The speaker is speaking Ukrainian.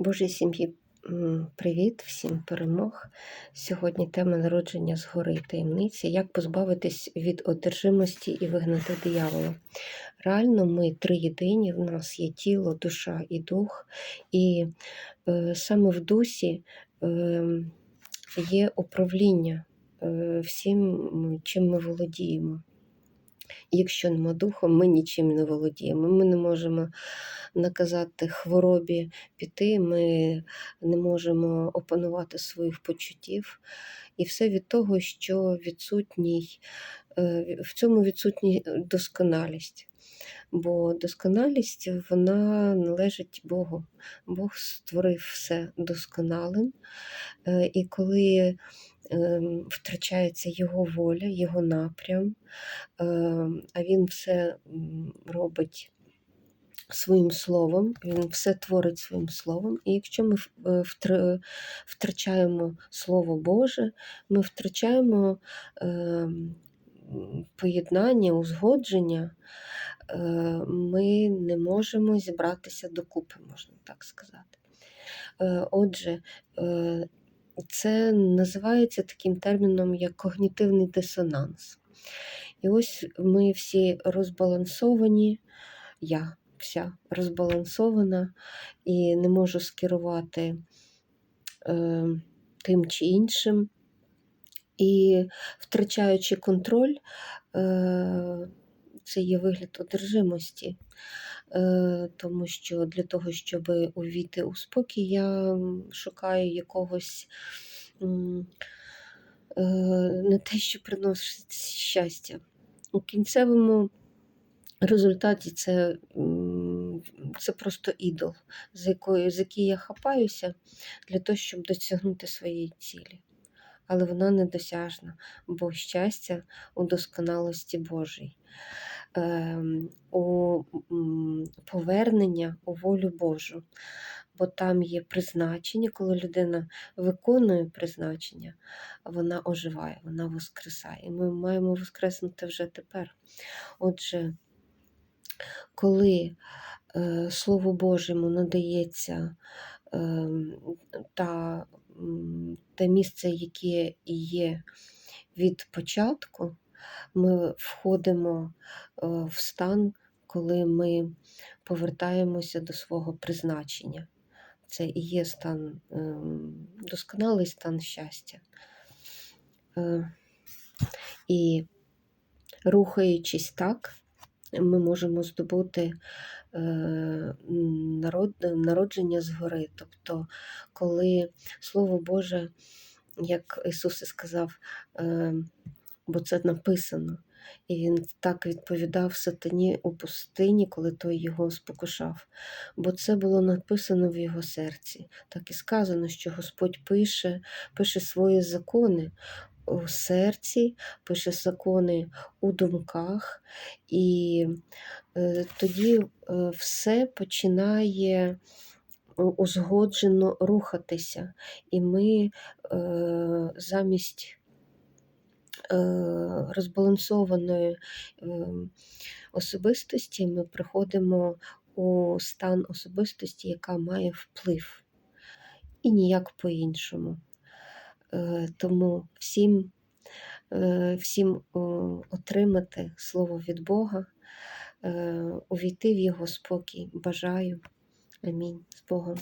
Божій сім'ї, привіт, всім перемог. Сьогодні тема народження згори таємниці. Як позбавитись від одержимості і вигнати диявола. Реально, ми триєдині, в нас є тіло, душа і дух, і е, саме в дусі е, є управління е, всім, чим ми володіємо. Якщо нема духу, ми нічим не володіємо. Ми не можемо наказати хворобі піти, ми не можемо опанувати своїх почуттів. І все від того, що відсутній, е, в цьому відсутній досконалість. Бо досконалість вона належить Богу. Бог створив все досконалим. Е, І коли ем, втрачається його воля, його напрям, ем, а він все робить своїм словом, він все творить своїм словом. І якщо ми е, втр- втрачаємо Слово Боже, ми втрачаємо ем, поєднання, узгодження, ми не можемо зібратися докупи, можна так сказати. Е, Отже, е, це називається таким терміном, як когнітивний дисонанс. І ось ми всі розбалансовані, я вся розбалансована і не можу скерувати е, тим чи іншим. І втрачаючи контроль, е, це є вигляд одержимості. Е, Тому що для того, щоб увійти у спокій, я шукаю якогось е, не те, що приносить щастя. У кінцевому результаті це, це просто ідол, за якою, за який я хапаюся для того, щоб досягнути своєї цілі. Але вона недосяжна, бо щастя у досконалості Божій, ем, у повернення у волю Божу. Бо там є призначення, коли людина виконує призначення, вона оживає, вона воскресає. І ми маємо воскреснути вже тепер. Отже, коли е, Слову Божому надається та, те місце, яке є від початку, ми входимо е, в стан, коли ми повертаємося до свого призначення. Це і є стан, е, досконалий стан щастя. Е, І рухаючись так, ми можемо здобути е, народ, народження згори. Тобто, коли Слово Боже, як Ісус і сказав, е, бо це написано, і Він так відповідав сатані у пустині, коли той його спокушав. Бо це було написано в його серці. Так і сказано, що Господь пише, пише свої закони у серці, пише закони у думках, і е, тоді е, все починає узгоджено рухатися. І ми е, замість е, розбалансованої е, особистості ми приходимо у стан особистості, яка має вплив. І ніяк по-іншому. Е, Тому всім, е, всім отримати слово від Бога, е, увійти в Його спокій. Бажаю. Амінь. З Богом.